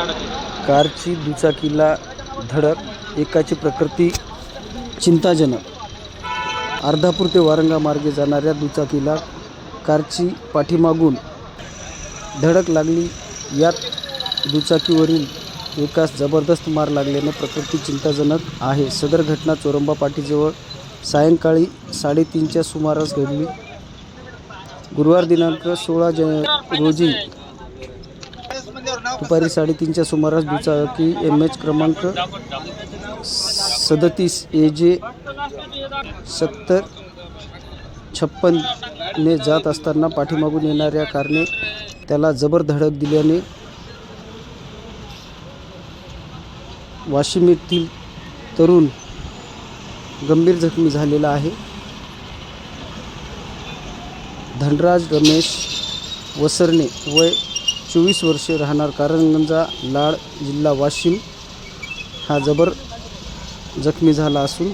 कारची दुचाकीला धडक एकाची प्रकृती चिंताजनक. अर्धापूर ते वारंगा मार्गे जाणाऱ्या दुचाकीला कारची पाठीमागून धडक लागली. यात दुचाकीवरील एकास जबरदस्त मार लागल्याने प्रकृती चिंताजनक आहे. सदर घटना चोरंबा पाटीजवळ सायंकाळी साडेतीनच्या सुमारास घडली. गुरुवार दिनांक सोळा ज रोजी दुपारी साडेतीनच्या सुमारास दुचाकी एम एच क्रमांक सदतीस ए जे सत्तर छप्पनने जात असताना पाठीमागून येणाऱ्या कारने त्याला जबर धडक दिल्याने वाशिम येथील तरुण गंभीर जखमी झालेला आहे. धनराज रमेश वसरणे वय चोवीस वर्षे राहणार कारंगंजा लाड जिल्हा वाशिम हा जबर जखमी झाला असून